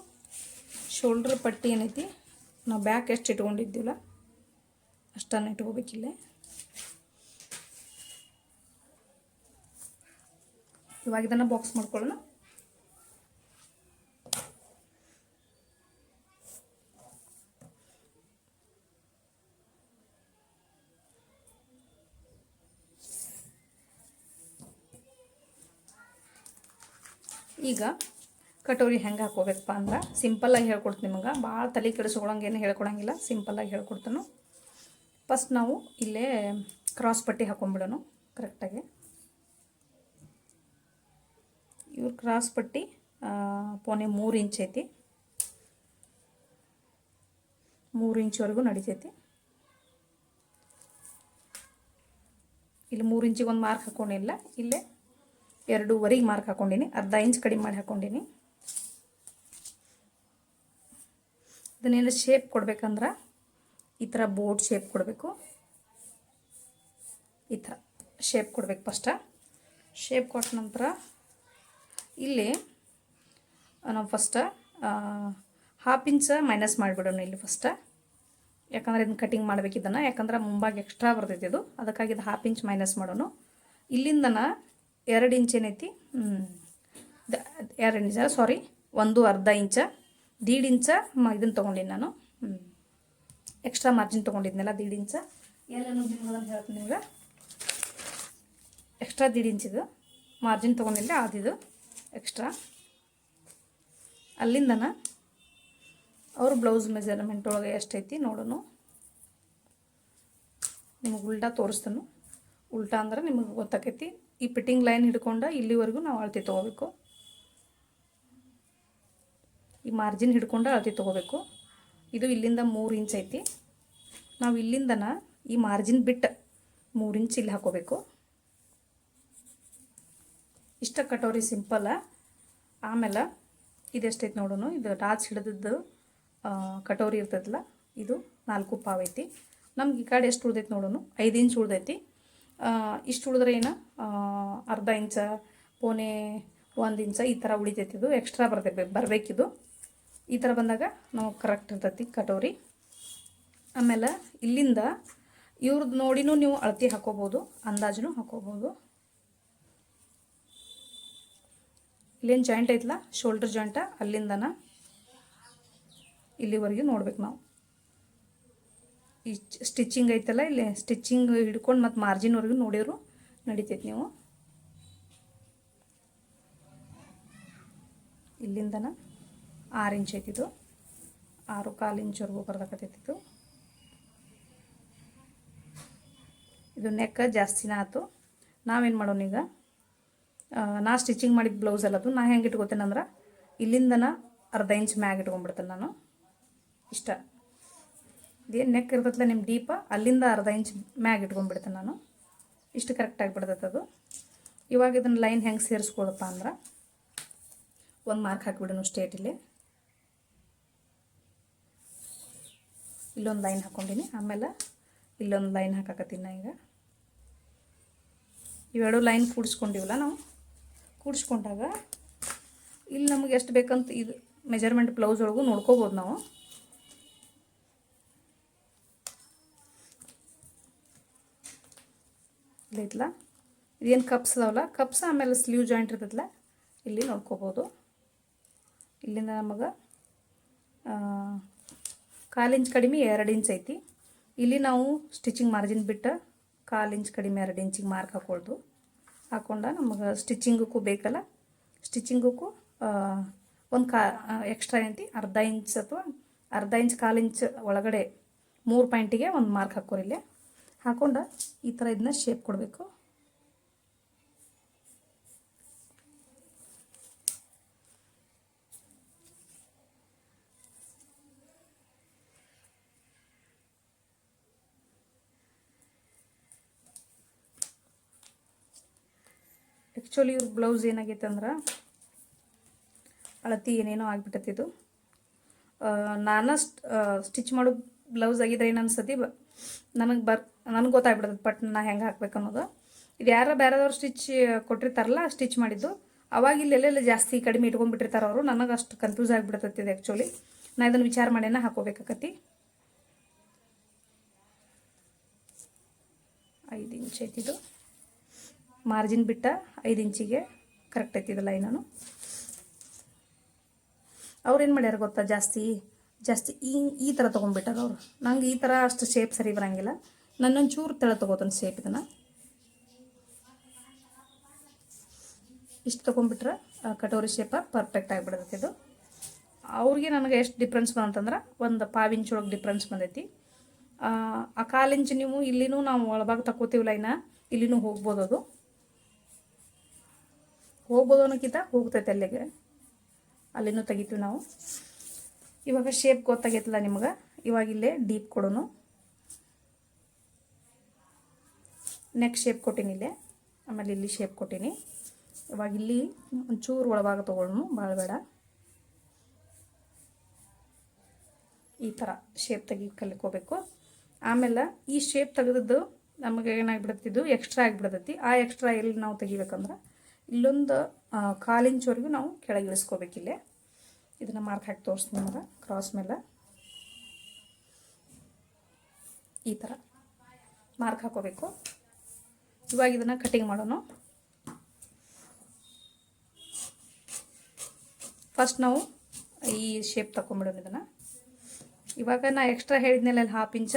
ಶೋಲ್ಡ್ರ್ ಪಟ್ಟಿ ಏನೈತಿ? ನಾವು ಬ್ಯಾಕ್ ಎಷ್ಟು ಇಟ್ಕೊಂಡಿದ್ದೀವಲ್ಲ, ಅಷ್ಟನ್ನು ಇಟ್ಕೋಬೇಕಿಲ್ಲೇ ಇವಾಗ ಇದನ್ನು ಬಾಕ್ಸ್ ಮಾಡ್ಕೊಳ್ಳೋಣ. ಈಗ ಕಟೋರಿ ಹೆಂಗೆ ಹಾಕೋಬೇಕಪ್ಪ ಅಂದ್ರೆ ಸಿಂಪಲ್ಲಾಗಿ ಹೇಳ್ಕೊಡ್ತೀನಿ ನಿಮಗೆ. ಭಾಳ ತಲೆ ಕೆಡಿಸ್ಕೊಳಂಗೇನು ಹೇಳ್ಕೊಡಂಗಿಲ್ಲ ಸಿಂಪಲ್ಲಾಗಿ ಹೇಳ್ಕೊಡ್ತಾನು. ಫಸ್ಟ್ ನಾವು ಇಲ್ಲೇ ಕ್ರಾಸ್ ಪಟ್ಟಿ ಹಾಕೊಂಡ್ಬಿಡೋಣ ಕರೆಕ್ಟಾಗಿ ಇವ್ರ ಕ್ರಾಸ್ ಪಟ್ಟಿ ಆ, ಪೋನೆ ಮೂರು ಇಂಚ್ ಐತಿ. ಮೂರು ಇಂಚ್ವರೆಗೂ ನಡಿತೈತಿ. ಇಲ್ಲಿ ಮೂರು ಇಂಚಿಗೆ ಒಂದು ಮಾರ್ಕ್ ಹಾಕೊಂಡಿಲ್ಲ ಇಲ್ಲೇ ಎರಡೂವರೆಗೆ ಮಾರ್ಕ್ ಹಾಕೊಂಡೀನಿ ಅರ್ಧ ಇಂಚ್ ಕಡಿಮೆ ಮಾಡಿ ಹಾಕೊಂಡೀನಿ. ಇದನ್ನೇನು ಶೇಪ್ ಕೊಡ್ಬೇಕಂದ್ರೆ ಈ ಥರ ಬೋರ್ಡ್ ಶೇಪ್ ಕೊಡಬೇಕು. ಈ ಥರ ಶೇಪ್ ಕೊಡ್ಬೇಕು ಫಸ್ಟ ಶೇಪ್ ಕೊಟ್ಟ ನಂತರ ಇಲ್ಲಿ ನಾವು ಫಸ್ಟ ಹಾಫ್ ಇಂಚ ಮೈನಸ್ ಮಾಡಿಬಿಡೋಣ ಇಲ್ಲಿ ಫಸ್ಟ ಯಾಕಂದ್ರೆ ಇದನ್ನ ಕಟಿಂಗ್ ಮಾಡಬೇಕು ಇದನ್ನು, ಯಾಕಂದ್ರೆ ಮುಂಭಾಗ ಎಕ್ಸ್ಟ್ರಾ ಬರ್ತೈತಿ ಇದು. ಅದಕ್ಕಾಗಿ ಇದು ಹಾಫ್ ಇಂಚ್ ಮೈನಸ್ ಮಾಡೋಣ. ಇಲ್ಲಿಂದನ ಎರಡು ಇಂಚ್ ಏನೈತಿ? ಎರಡು ಇಂಚ ಸಾರಿ ಒಂದು ಅರ್ಧ ಇಂಚ ದೀಡ್ ಇಂಚ ಇದನ್ನು ತೊಗೊಂಡಿನಿ ನಾನು. ಎಕ್ಸ್ಟ್ರಾ ಮಾರ್ಜಿನ್ ತೊಗೊಂಡಿದ್ನಲ್ಲ, ದೀಡ್ ಇಂಚ. ಏನೇನು ಅಂತ ಹೇಳ್ತೀನಿ ನಿಮ್ಗೆ. ಎಕ್ಸ್ಟ್ರಾ ದೀಡ್ ಇಂಚಿದು ಮಾರ್ಜಿನ್ ತೊಗೊಂಡಿಲ್ಲ ಆದಿದು ಎಕ್ಸ್ಟ್ರಾ ಅಲ್ಲಿಂದನ ಅವ್ರ ಬ್ಲೌಸ್ ಮೆಜರ್ಮೆಂಟ್ ಒಳಗೆ ಎಷ್ಟೈತಿ ನೋಡೋಣ ನಿಮಗೆ ಉಲ್ಟಾ ತೋರಿಸ್ತಾನು. ಉಲ್ಟಾ ಅಂದ್ರೆ ನಿಮಗೆ ಗೊತ್ತಾಕೈತಿ. ಈ ಪಿಟ್ಟಿಂಗ್ ಲೈನ್ ಹಿಡ್ಕೊಂಡು ಇಲ್ಲಿವರೆಗೂ ನಾವು ಅಳತೆ ತೊಗೋಬೇಕು. ಈ ಮಾರ್ಜಿನ್ ಹಿಡ್ಕೊಂಡು ಅಳತೆ ತೊಗೋಬೇಕು. ಇದು ಇಲ್ಲಿಂದ ಮೂರು ಇಂಚ್ ಐತಿ. ನಾವು ಇಲ್ಲಿಂದನ ಈ ಮಾರ್ಜಿನ್ ಬಿಟ್ಟು ಮೂರು ಇಂಚ್ ಇಲ್ಲಿ ಹಾಕೋಬೇಕು. ಇಷ್ಟ ಕಟೋರಿ ಸಿಂಪಲ್ಲ ಆಮೇಲೆ ಇದೆಷ್ಟೈತೆ ನೋಡೋಣ ಇದು ರಾಜ್ ಹಿಡಿದದ್ದು ಕಟೋರಿ ಇರ್ತೈತಲ್ಲ ಇದು ನಾಲ್ಕು ಪಾವ್ ಐತಿ. ನಮ್ಗೆ ಈ ಕಡೆ ಎಷ್ಟು ಉಳ್ದೈತಿ ನೋಡೋಣ ಐದು ಇಂಚ್ ಉಳ್ದೈತಿ. ಇಷ್ಟು ಉಳಿದ್ರೆ ಏನು ಅರ್ಧ ಇಂಚ ಪೋನೆ ಒಂದು ಇಂಚ ಈ ಥರ ಉಳಿತೈತಿ ಇದು ಎಕ್ಸ್ಟ್ರಾ ಬರ್ತೈತೆ ಬರಬೇಕಿದು. ಈ ಥರ ಬಂದಾಗ ನಾವು ಕರೆಕ್ಟ್ ಇರ್ತೈತಿ ಕಟೋರಿ. ಆಮೇಲೆ ಇಲ್ಲಿಂದ ಇವ್ರದ್ದು ನೋಡಿನೂ ನೀವು ಅಳತೆ ಹಾಕೋಬೋದು ಅಂದಾಜು ಹಾಕೋಬೋದು. ಇಲ್ಲೇನು ಜಾಯಿಂಟ್ ಐತಲ್ಲ ಶೋಲ್ಡರ್ ಜಾಯಿಂಟ ಅಲ್ಲಿಂದನ ಇಲ್ಲಿವರೆಗೂ ನೋಡ್ಬೇಕು ನಾವು. ಈ ಸ್ಟಿಚಿಂಗ್ ಐತಲ್ಲ, ಇಲ್ಲಿ ಸ್ಟಿಚಿಂಗ್ ಹಿಡ್ಕೊಂಡು ಮತ್ತು ಮಾರ್ಜಿನ್ವರೆಗೂ ನೋಡಿದ್ರು ನಡಿತೈತಿ ನೀವು. ಇಲ್ಲಿಂದನ ಆರು ಇಂಚ್ ಐತಿದು ಆರು ಕಾಲು ಇಂಚ್ವರೆಗೂ ಬರ್ದಾಕತ್ತೈತಿದು ಇದು ನೆಕ್ಕ ಜಾಸ್ತಿನ ಆಯ್ತು ನಾವೇನು ಮಾಡೋಣ ಈಗ? ನಾ ಸ್ಟಿಚಿಂಗ್ ಮಾಡಿದ ಬ್ಲೌಸ್ ಅಲ್ಲದು ನಾ ಹೆಂಗೆ ಇಟ್ಕೋತೇನೆ ಅಂದ್ರೆ, ಇಲ್ಲಿಂದನ ಅರ್ಧ ಇಂಚ್ ಮ್ಯಾಗ ಇಟ್ಕೊಂಡ್ಬಿಡ್ತೇನೆ ನಾನು. ಇಷ್ಟ. ಇದೇನು ನೆಕ್ ಇರ್ತೈತಲ್ಲ ನಿಮ್ಮ ಡೀಪ ಅಲ್ಲಿಂದ ಅರ್ಧ ಇಂಚ್ ಮ್ಯಾಗ ಇಟ್ಕೊಂಡ್ಬಿಡ್ತೇನೆ ನಾನು. ಇಷ್ಟು ಕರೆಕ್ಟಾಗಿ ಬಿಡ್ತೈತೆ ಅದು. ಇವಾಗ ಇದನ್ನು ಲೈನ್ ಹೆಂಗೆ ಸೇರಿಸ್ಕೊಳಪ್ಪ ಅಂದ್ರೆ, ಒಂದು ಮಾರ್ಕ್ ಹಾಕಿಬಿಡೋಣ ಸ್ಟೇಟ್ ಇಲ್ಲೊಂದು ಲೈನ್ ಹಾಕ್ಕೊಂಡಿನಿ ಆಮೇಲೆ ಇಲ್ಲೊಂದು ಲೈನ್ ಹಾಕಕತ್ತೀನಿ ನಾ ಈಗ. ಇವೆರಡು ಲೈನ್ ಕೂಡಿಸ್ಕೊಂಡಿವಲ್ಲ ನಾವು. ಕೂಡಿಸ್ಕೊಂಡಾಗ ಇಲ್ಲಿ ನಮಗೆ ಎಷ್ಟು ಬೇಕಂತ ಇದು ಮೆಜರ್ಮೆಂಟ್ ಬ್ಲೌಸ್ ಒಳಗೂ ನೋಡ್ಕೋಬೋದು ನಾವು. ಇಲ್ಲೈತಲ್ಲ ಇದೇನು ಕಪ್ಸ್ ಅದಾವಲ್ಲ? ಕಪ್ಸ್ ಆಮೇಲೆ ಸ್ಲೀವ್ ಜಾಯಿಂಟ್ ಇರ್ತದಲ್ಲ ಇಲ್ಲಿ ನೋಡ್ಕೋಬೋದು. ಇಲ್ಲಿಂದ ನಮಗೆ ಕಾಲು ಇಂಚ್ ಕಡಿಮೆ ಎರಡು ಇಂಚ್ ಐತಿ. ಇಲ್ಲಿ ನಾವು ಸ್ಟಿಚಿಂಗ್ ಮಾರ್ಜಿನ್ ಬಿಟ್ಟು ಕಾಲು ಇಂಚ್ ಕಡಿಮೆ ಎರಡು ಇಂಚಿಗೆ ಮಾರ್ಕ್ ಹಾಕೊಳ್ದು. ಹಾಕೊಂಡ ನಮಗೆ ಸ್ಟಿಚಿಂಗಕ್ಕೂ ಬೇಕಲ್ಲ. ಸ್ಟಿಚಿಂಗಕ್ಕೂ ಒಂದು ಕಾ ಎಕ್ಸ್ಟ್ರಾ ಏನೈತಿ? ಅರ್ಧ ಇಂಚ್ ಅಥವಾ ಅರ್ಧ ಇಂಚ್ ಕಾಲು ಇಂಚ್ ಒಳಗಡೆ ಮೂರು ಪಾಯಿಂಟಿಗೆ ಒಂದು ಮಾರ್ಕ್ ಹಾಕೋರಿ ಇಲ್ಲೇ. ಹಾಕೊಂಡು ಈ ಥರ ಇದನ್ನ ಶೇಪ್ ಕೊಡಬೇಕು. ಆ್ಯಕ್ಚುಲಿ ಇವ್ರ ಬ್ಲೌಸ್ ಏನಾಗೈತೆ ಅಂದ್ರೆ ಅಳತಿ ಏನೇನೋ ಆಗಿಬಿಟ್ಟತಿದು ನಾನು ಸ್ಟಿಚ್ ಮಾಡೋ ಬ್ಲೌಸ್ ಆಗಿದ್ರೆ ಏನು ಅನ್ಸತಿ ಬ, ನನಗೆ ಬರ್, ನನಗೆ ಗೊತ್ತಾಗ್ಬಿಡ್ತದೆ ಬಟ್ ನಾ ಹೆಂಗೆ ಹಾಕ್ಬೇಕು ಅನ್ನೋದು. ಇದು ಯಾರ ಬೇರೆದವ್ರು ಸ್ಟಿಚ್ ಕೊಟ್ಟಿರ್ತಾರಲ್ಲ ಸ್ಟಿಚ್ ಮಾಡಿದ್ದು, ಅವಾಗ ಇಲ್ಲೆಲ್ಲೆಲ್ಲ ಜಾಸ್ತಿ ಕಡಿಮೆ ಇಟ್ಕೊಂಡ್ಬಿಟ್ಟಿರ್ತಾರೆ ಅವರು. ನನಗೆ ಅಷ್ಟು ಕನ್ಫ್ಯೂಸ್ ಆಗಿಬಿಡ್ತೈತಿ ಇದು ಆ್ಯಕ್ಚುಲಿ ನಾ ಇದನ್ನು ವಿಚಾರ ಮಾಡೇನ ಹಾಕೋಬೇಕಾಕತಿ. ಐದು ಇಂಚ್ ಐತಿದು ಮಾರ್ಜಿನ್ ಬಿಟ್ಟ ಐದು ಇಂಚಿಗೆ ಕರೆಕ್ಟ್ ಐತಿ ಇದು ಲೈನನು ಅವ್ರು ಏನು ಮಾಡ್ಯಾರ ಗೊತ್ತಾ ಜಾಸ್ತಿ? ಜಾಸ್ತಿ ಈ ಈ ಥರ ತೊಗೊಂಡ್ಬಿಟ್ಟಾರ ಅವರು. ನಂಗೆ ಈ ಥರ ಅಷ್ಟು ಶೇಪ್ ಸರಿ ಬರಂಗಿಲ್ಲ. ನನ್ನೊಂದು ಚೂರು ತೆಳ ತೊಗೋತಾನೆ ಶೇಪ್ ಇದನ್ನು. ಇಷ್ಟು ತೊಗೊಂಡ್ಬಿಟ್ರೆ ಕಟೋರಿ ಶೇಪ ಪರ್ಫೆಕ್ಟ್ ಆಗಿಬಿಡತ್ತೆ ಇದು. ಅವ್ರಿಗೆ ನನಗೆ ಎಷ್ಟು ಡಿಫ್ರೆನ್ಸ್ ಬಂತಂದ್ರೆ ಒಂದು ಪಾವಿಂಚ್ ಒಳಗೆ ಡಿಫ್ರೆನ್ಸ್ ಬಂದೈತಿ. ಆ, ಕಾಲಿಂಚು ನೀವು ಇಲ್ಲಿನೂ ನಾವು ಒಳಭಾಗ ತಕ್ಕೋತೀವಿ ಲೈನ ಇಲ್ಲಿನೂ ಹೋಗ್ಬೋದು ಅದು. ಹೋಗ್ಬೋದು ಅನ್ನೋಕ್ಕಿಂತ ಹೋಗ್ತೈತೆ ಅಲ್ಲಿಗೆ. ಅಲ್ಲಿನೂ ತೆಗಿತೀವಿ ನಾವು. ಇವಾಗ ಶೇಪ್ ಗೊತ್ತಾಗೈತಲ್ಲ ನಿಮ್ಗೆ? ಇವಾಗ ಇಲ್ಲೇ ಡೀಪ್ ಕೊಡೋನು. ನೆಕ್ ಶೇಪ್ ಕೊಟ್ಟೀನಿ ಇಲ್ಲೇ. ಆಮೇಲೆ ಇಲ್ಲಿ ಶೇಪ್ ಕೊಟ್ಟೀನಿ. ಇವಾಗ ಇಲ್ಲಿ ಒಂಚೂರು ಒಳಭಾಗ ತೊಗೊಳ್ಳೋನು ಭಾಳ ಬೇಡ. ಈ ಥರ ಶೇಪ್ ತೆಗಿ ಕಲಿಕೋಬೇಕು ಆಮೇಲೆ ಈ ಶೇಪ್ ತೆಗೆದದ್ದು ನಮಗೆ ಏನಾಗ್ಬಿಡ್ತಿದ್ದು ಎಕ್ಸ್ಟ್ರಾ ಆಗಿಬಿಡ್ತೈತಿ. ಆ ಎಕ್ಸ್ಟ್ರಾ ಎಲ್ಲಿ ನಾವು ತೆಗಿಬೇಕಂದ್ರೆ ಇಲ್ಲೊಂದು ಕಾಲು ನಾವು ಕೆಳಗೆ ಇಳಿಸ್ಕೋಬೇಕಿಲ್ಲೇ ಇದನ್ನು ಮಾರ್ಕ್ ಹಾಕಿ ತೋರಿಸ್ತೀನಿ ನಿಮ್ಗೆ ಕ್ರಾಸ್ ಮೇಲೆ. ಈ ಥರ ಮಾರ್ಕ್ ಹಾಕೋಬೇಕು. ಇವಾಗ ಇದನ್ನು ಕಟ್ಟಿಂಗ್ ಮಾಡೋಣ. ಫಸ್ಟ್ ನಾವು ಈ ಶೇಪ್ ತಗೊಂಡ್ಬಿಡೋಣ ಇದನ್ನು. ಇವಾಗ ನಾ ಎಕ್ಸ್ಟ್ರಾ ಹೇಳಿದ್ಮೇಲೆ ಅಲ್ಲಿ ಹಾಫ್ ಇಂಚ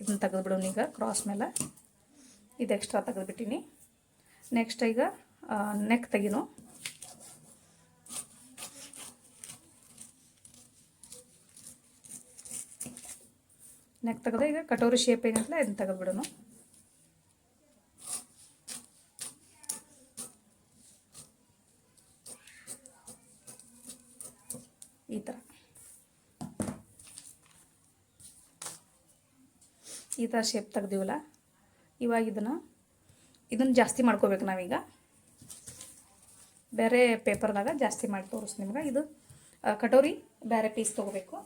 ಇದನ್ನ ತೆಗೆದುಬಿಡೋಣ ಈಗ ಕ್ರಾಸ್ ಮೇಲೆ. ಇದು ಎಕ್ಸ್ಟ್ರಾ ತೆಗೆದುಬಿಟ್ಟಿನಿ. ನೆಕ್ಸ್ಟ್ ಈಗ ನೆಕ್ ತೆಗಿನು. ನೆಕ್ ತೆಗೆದು ಈಗ ಕಟೋರಿ ಶೇಪ್ ಏನಂತಲ್ಲ ಇದನ್ನ ತೆಗೆದ್ಬಿಡೋಣ ಈ ಥರ ಈ ಥರ ಶೇಪ್ ತೆಗ್ದೀವಲ್ಲ, ಇವಾಗ ಇದನ್ನು ಇದನ್ನು ಜಾಸ್ತಿ ಮಾಡ್ಕೋಬೇಕು ನಾವೀಗ. ಬೇರೆ ಪೇಪರ್ದಾಗ ಜಾಸ್ತಿ ಮಾಡಿ ತೋರಿಸ್ ನಿಮ್ಗೆ. ಇದು ಕಟೋರಿ ಬೇರೆ ಪೀಸ್ ತೊಗೋಬೇಕು.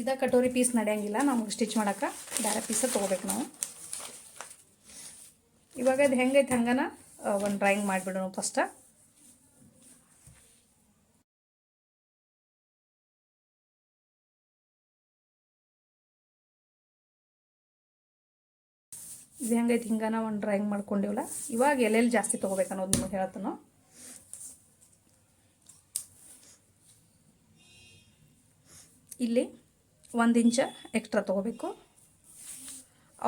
ಇದ ಕಟೋರಿ ಪೀಸ್ ನಡೆಯಂಗಿಲ್ಲ ನಮ್ಗೆ ಸ್ಟಿಚ್ ಮಾಡೋಕೆ ಬೇರೆ ಪೀಸ ತೊಗೋಬೇಕು ನಾವು. ಇವಾಗ ಇದು ಹೆಂಗೈತೆ ಹಂಗನ ಒಂದು ಡ್ರಾಯಿಂಗ್ ಮಾಡಿಬಿಡೋಣ ಫಸ್ಟ ಇದು ಹೆಂಗೈತೆ ಹಿಂಗನ ಒಂದು ಡ್ರಾಯಿಂಗ್ ಮಾಡ್ಕೊಂಡಿವಲ್ಲ, ಇವಾಗ ಎಲ್ಲೆಲ್ಲಿ ಜಾಸ್ತಿ ತೊಗೋಬೇಕು ಅನ್ನೋದು ನಿಮಗೆ ಹೇಳ್ತಾನೋ ಇಲ್ಲಿ ಒಂದು ಇಂಚ ಎಕ್ಸ್ಟ್ರಾ ತೊಗೋಬೇಕು.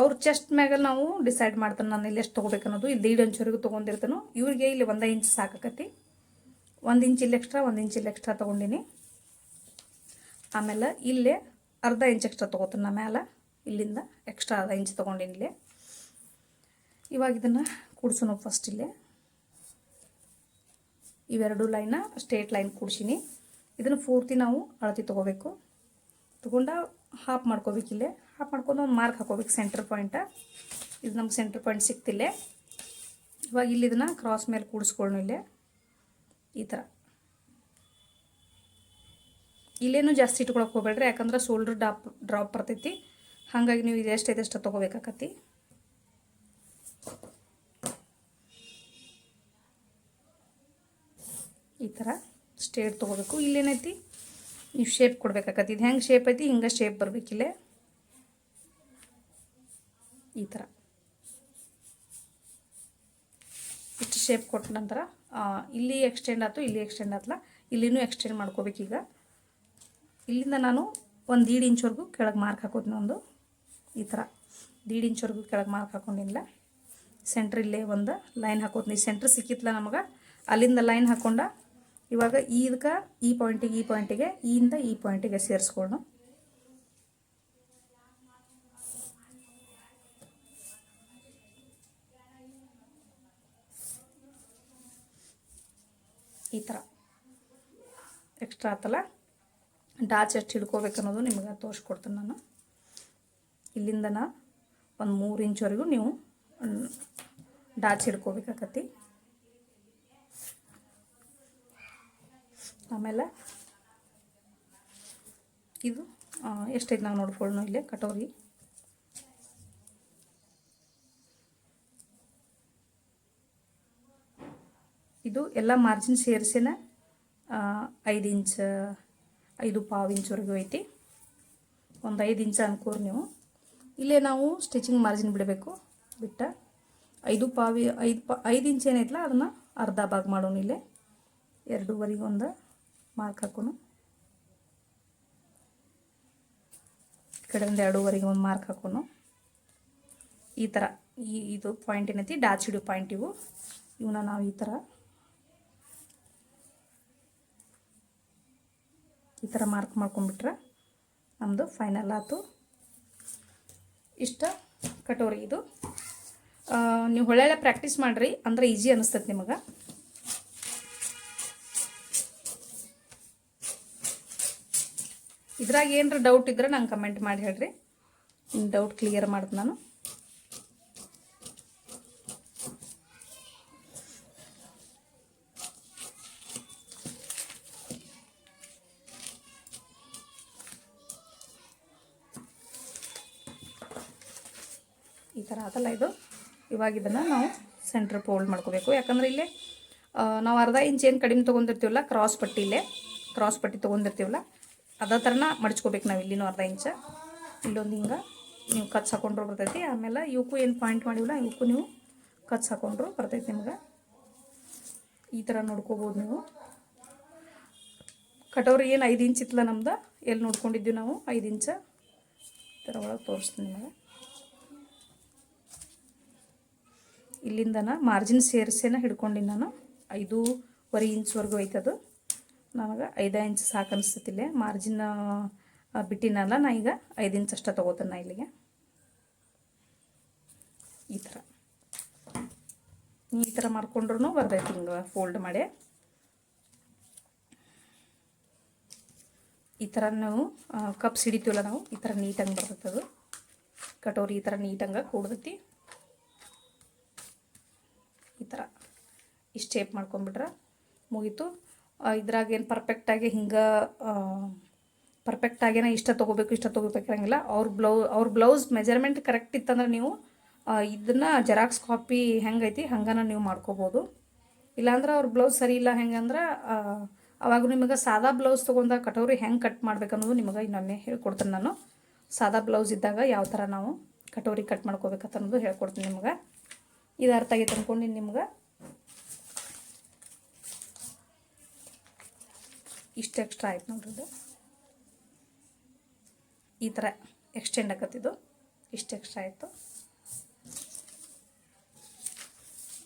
ಅವ್ರ ಚೆಸ್ಟ್ ಮ್ಯಾಗ ನಾವು ಡಿಸೈಡ್ ಮಾಡ್ತಾನೆ ನಾನು ಇಲ್ಲಿ ಎಷ್ಟು ತೊಗೋಬೇಕು ಅನ್ನೋದು. ಇಲ್ಲಿ ದೀಡ್ ಇಂಚ್ವರೆಗೂ ತೊಗೊಂಡಿರ್ತಾನೋ. ಇವ್ರಿಗೆ ಇಲ್ಲಿ ಒಂದು ಇಂಚ್ ಸಾಕಾಕತಿ ಒಂದು ಇಂಚ್ ಇಲ್ಲಿ ಎಕ್ಸ್ಟ್ರಾ ಒಂದು ಇಂಚ್ ಇಲ್ಲಿ ಎಕ್ಸ್ಟ್ರಾ ತೊಗೊಂಡಿನಿ. ಆಮೇಲೆ ಇಲ್ಲೇ ಅರ್ಧ ಇಂಚ್ ಎಕ್ಸ್ಟ್ರಾ ತೊಗೋತೀನಿ ನಾ ಮ್ಯಾಲೆ. ಇಲ್ಲಿಂದ ಎಕ್ಸ್ಟ್ರಾ ಅರ್ಧ ಇಂಚ್ ತೊಗೊಂಡಿನಿ ಇಲ್ಲಿ. ಇವಾಗ ಇದನ್ನು ಕೂಡ್ಸೋಣ ಫಸ್ಟ್ ಇಲ್ಲಿ. ಇವೆರಡು ಲೈನ ಸ್ಟ್ರೇಟ್ ಲೈನ್ ಕೂಡ್ಸೀನಿ. ಇದನ್ನು ಪೂರ್ತಿ ನಾವು ಅಳತಿ ತೊಗೋಬೇಕು. ತೊಗೊಂಡ ಹಾಫ್ ಮಾಡ್ಕೋಬೇಕು ಇಲ್ಲೇ. ಹಾಫ್ ಮಾಡ್ಕೊಂಡು ಒಂದು ಮಾರ್ಕ್ ಹಾಕೋಬೇಕು ಸೆಂಟ್ರ್ ಪಾಯಿಂಟ ಇದು ನಮ್ಗೆ ಸೆಂಟ್ರ್ ಪಾಯಿಂಟ್ ಸಿಕ್ತಿಲ್ಲೆ. ಇವಾಗ ಇಲ್ಲಿ ಇದನ್ನು ಕ್ರಾಸ್ ಮೇಲೆ ಕೂಡಿಸ್ಕೊಳ್ಳೋ ಇಲ್ಲೇ. ಈ ಥರ ಇಲ್ಲೇನು ಜಾಸ್ತಿ ಇಟ್ಕೊಳಕ್ಕೆ ಹೋಗ್ಬೇಡ್ರಿ, ಯಾಕಂದ್ರೆ ಶೋಲ್ಡ್ರ್ ಡಾಪ್ ಡ್ರಾಪ್ ಬರ್ತೈತಿ. ಹಾಗಾಗಿ ನೀವು ಇದೆಷ್ಟು ಇದೆಷ್ಟು ತೊಗೋಬೇಕಾಕತಿ ಈ ಥರ ಸ್ಟೇಟ್ ತೊಗೋಬೇಕು. ಇಲ್ಲೇನೈತಿ? ನೀವು ಶೇಪ್ ಕೊಡ್ಬೇಕಾಗತ್ತೆ. ಇದು ಹೆಂಗೆ ಶೇಪ್ ಐತಿ? ಹಿಂಗೆ ಶೇಪ್ ಬರಬೇಕಿಲ್ಲೇ ಈ ಥರ ಇಷ್ಟು ಶೇಪ್ ಕೊಟ್ಟ ನಂತರ ಇಲ್ಲಿ ಎಕ್ಸ್ಟೆಂಡ್ ಆಯ್ತು, ಇಲ್ಲಿ ಎಕ್ಸ್ಟೆಂಡ್ ಆಯ್ತಲ್ಲ, ಇಲ್ಲಿನೂ ಎಕ್ಸ್ಟೆಂಡ್ ಮಾಡ್ಕೋಬೇಕೀಗ ಇಲ್ಲಿಂದ ನಾನು ಒಂದು ದೀಡ್ ಇಂಚ್ವರೆಗೂ ಕೆಳಗೆ ಮಾರ್ಕ್ ಹಾಕೋತೀನಿ ಒಂದು. ಈ ಥರ ದೀಡ್ ಇಂಚ್ವರೆಗೂ ಕೆಳಗೆ ಮಾರ್ಕ್ ಹಾಕೊಂಡಿಲ್ಲ ಸೆಂಟ್ರ್ ಇಲ್ಲೇ ಒಂದು ಲೈನ್ ಹಾಕೋತೀನಿ. ಸೆಂಟ್ರ್ ಸಿಕ್ಕಿತ್ತಲ್ಲ ನಮಗೆ. ಅಲ್ಲಿಂದ ಲೈನ್ ಹಾಕೊಂಡ ಇವಾಗ ಇದಕ್ಕೆ ಈ ಪಾಯಿಂಟಿಗೆ ಈ ಪಾಯಿಂಟಿಗೆ ಈಯಿಂದ ಈ ಪಾಯಿಂಟಿಗೆ ಸೇರಿಸ್ಕೊಳ್ಳೋಣ ಈ ಥರ ಎಕ್ಸ್ಟ್ರಾ ಆತಲ್ಲ? ಡಾಚ್ ಎಷ್ಟು ಹಿಡ್ಕೋಬೇಕು ಅನ್ನೋದು ನಿಮಗೆ ತೋರಿಸ್ಕೊಡ್ತೀನಿ ನಾನು. ಇಲ್ಲಿಂದನ ಒಂದು ಮೂರು ಇಂಚ್ವರೆಗೂ ನೀವು ಡಾಚ್ ಹಿಡ್ಕೋಬೇಕಾಕತಿ ಆಮೇಲೆ ಇದು ಎಷ್ಟೈತೆ ನಾವು ನೋಡ್ಕೊಳ್ಳೋಣ ಇಲ್ಲೇ, ಕಟೋರಿ. ಇದು ಎಲ್ಲ ಮಾರ್ಜಿನ್ ಸೇರಿಸಿನ ಐದು ಇಂಚ್, ಐದು ಪಾವು ಇಂಚ್ವರೆಗೂ ಐತಿ. ಒಂದು ಐದು ಇಂಚ್ ಅನ್ಕೋರಿ ನೀವು. ಇಲ್ಲೇ ನಾವು ಸ್ಟಿಚಿಂಗ್ ಮಾರ್ಜಿನ್ ಬಿಡಬೇಕು. ಬಿಟ್ಟ ಐದು ಪಾವಿ, ಐದು ಪ, ಐದು ಇಂಚ್ ಏನೈತಲ್ಲ ಅದನ್ನು ಅರ್ಧ ಭಾಗ ಮಾಡೋಣ ಇಲ್ಲೇ. ಎರಡೂವರೆಗೆ ಒಂದು ಮಾರ್ಕ್ ಈ ಕಡೆಯಿಂದ ಎರಡೂವರೆಗೆ ಒಂದು ಮಾರ್ಕ್ ಹಾಕೋಣ. ಈ ಥರ ಈ, ಇದು ಪಾಯಿಂಟ್ ಏನೈತಿ? ಡಾಚ್ ಹಿಡಿಯೋ ಪಾಯಿಂಟ್ ಇವು. ಇವನ್ನ ನಾವು ಈ ಥರ ಈ ಥರ ಮಾರ್ಕ್ ಮಾಡ್ಕೊಂಡ್ಬಿಟ್ರೆ ನಮ್ಮದು ಫೈನಲ್ ಆಯಿತು ಇಷ್ಟ? ಕಟೋರಿ ಇದು. ನೀವು ಒಳ್ಳೆ ಪ್ರಾಕ್ಟೀಸ್ ಮಾಡಿರಿ. ಅಂದ್ರೆ ಈಜಿ ಅನಿಸ್ತೈತೆ ನಿಮಗೆ. ಇದ್ರಾಗ ಏನರ ಡೌಟ್ ಇದ್ರೆ ನಂಗೆ ಕಮೆಂಟ್ ಮಾಡಿ ಹೇಳ್ರಿ. ನಿಮ್ಮ ಡೌಟ್ ಕ್ಲಿಯರ್ ಮಾಡ್ದೆ ನಾನು. ಈ ಥರ ಆತಲ್ಲ ಇದು? ಇವಾಗ ಇದನ್ನು ನಾವು ಸೆಂಟ್ರ್ ಫೋಲ್ಡ್ ಮಾಡ್ಕೋಬೇಕು. ಯಾಕಂದ್ರೆ ಇಲ್ಲಿ ನಾವು ಅರ್ಧ ಇಂಚ್ ಏನು ಕಡಿಮೆ ತೊಗೊಂಡಿರ್ತೀವಲ್ಲ ಕ್ರಾಸ್ ಪಟ್ಟಿಲೇ ಕ್ರಾಸ್ ಪಟ್ಟಿ ತೊಗೊಂಡಿರ್ತೀವಲ್ಲ ಅದೇ ಥರನ ಮಡಚ್ಕೋಬೇಕು ನಾವು ಇಲ್ಲಿನೂ ಅರ್ಧ ಇಂಚ. ಇಲ್ಲೊಂದು ಹಿಂಗೆ ನೀವು ಕಚ್ ಹಾಕೊಂಡ್ರು ಬರ್ತೈತಿ. ಆಮೇಲೆ ಇವಕ್ಕೂ ಏನು ಪಾಯಿಂಟ್ ಮಾಡಿವಲ್ಲ ಇವಕ್ಕೂ ನೀವು ಕಚ್ ಹಾಕೊಂಡ್ರು ಬರ್ತೈತಿ ನಿಮ್ಗೆ. ಈ ಥರ ನೋಡ್ಕೋಬೋದು ನೀವು. ಕಟೋರಿ ಏನು ಐದು ಇಂಚ್ ಇತ್ತಲ್ಲ ನಮ್ದು ಎಲ್ಲಿ ನೋಡ್ಕೊಂಡಿದ್ದೀವಿ ನಾವು, ಐದು ಇಂಚ. ಈ ಥರ ಒಳಗೆ ತೋರಿಸ್ತೀನಿ ನಿಮಗೆ. ಇಲ್ಲಿಂದನ ಮಾರ್ಜಿನ್ ಸೇರಿಸೇನ ಹಿಡ್ಕೊಂಡಿನಿ ನಾನು. ಐದೂವರೆ ಇಂಚ್ವರೆಗೂ ಐತದು. ನನಗೆ ಐದು ಇಂಚ್ ಸಾಕು ಅನಿಸ್ತತಿಲ್ಲೇ ಮಾರ್ಜಿನ್ ಬಿಟ್ಟಿನಲ್ಲ ನಾ ಈಗ ಐದು ಇಂಚ್ ಅಷ್ಟೇ ತೊಗೋತೇನೆ ಇಲ್ಲಿಗೆ. ಈ ಥರ. ಈ ಥರ ಮಾಡ್ಕೊಂಡ್ರೂ ಬರ್ತೈತಿ ಹಿಂಗೆ ಫೋಲ್ಡ್ ಮಾಡಿ. ಈ ಥರ ನಾವು ಕಪ್ಸ್ ಹಿಡಿತೀವಲ್ಲ ನಾವು, ಈ ಥರ ನೀಟಾಗಿ ಬರ್ತೈತೆ ಅದು. ಕಟೋರಿ ಈ ಥರ ನೀಟಂಗೆ ಕೂಡ್ತೈತಿ. ಈ ಥರ. ಇಷ್ಟು ಶೇಪ್ ಮಾಡ್ಕೊಂಬಿಟ್ರೆ ಮುಗೀತು. ಇದ್ರಾಗ ಏನು ಪರ್ಫೆಕ್ಟಾಗಿ ಹಿಂಗೆ ಪರ್ಫೆಕ್ಟಾಗೇನ ಇಷ್ಟ ತೊಗೋಬೇಕು, ಇಷ್ಟ ತೊಗೋಬೇಕಿರಂಗಿಲ್ಲ ಅವ್ರ ಬ್ಲೌ, ಅವ್ರ ಬ್ಲೌಸ್ ಮೆಜರ್ಮೆಂಟ್ ಕರೆಕ್ಟ್ ಇತ್ತಂದ್ರೆ ನೀವು ಇದನ್ನು ಜೆರಾಕ್ಸ್ ಕಾಪಿ ಹೆಂಗೈತಿ, ಹಂಗನ ನೀವು ಮಾಡ್ಕೋಬೋದು. ಇಲ್ಲಾಂದ್ರೆ ಅವ್ರ ಬ್ಲೌಸ್ ಸರಿ ಇಲ್ಲ ಹೆಂಗಂದ್ರೆ ಅವಾಗ ನಿಮಗೆ ಸಾದಾ ಬ್ಲೌಸ್ ತೊಗೊಂಡ ಕಟೋರಿ ಹೆಂಗೆ ಕಟ್ ಮಾಡ್ಬೇಕು ಅನ್ನೋದು ನಿಮಗೆ ಇನ್ನೊಮ್ಮೆ ಹೇಳ್ಕೊಡ್ತೀನಿ ನಾನು. ಸಾದಾ ಬ್ಲೌಸ್ ಇದ್ದಾಗ ಯಾವ ಥರ ನಾವು ಕಟೋರಿ ಕಟ್ ಮಾಡ್ಕೋಬೇಕಂತ ಅನ್ನೋದು ಹೇಳ್ಕೊಡ್ತೀನಿ ನಿಮ್ಗೆ. ಇದು ಅರ್ಥ ಆಗೈತೆ ಅಂದ್ಕೊಂಡು ನಿಮ್ಗೆ. ಇಷ್ಟು ಎಕ್ಸ್ಟ್ರಾ ಆಯ್ತು ನೋಡ್ರಿ ಇದು ಈ ಥರ ಎಕ್ಸ್ಟೆಂಡ್ ಆಗತ್ತಿದ್ದು ಇಷ್ಟು ಎಕ್ಸ್ಟ್ರಾ ಆಯಿತು.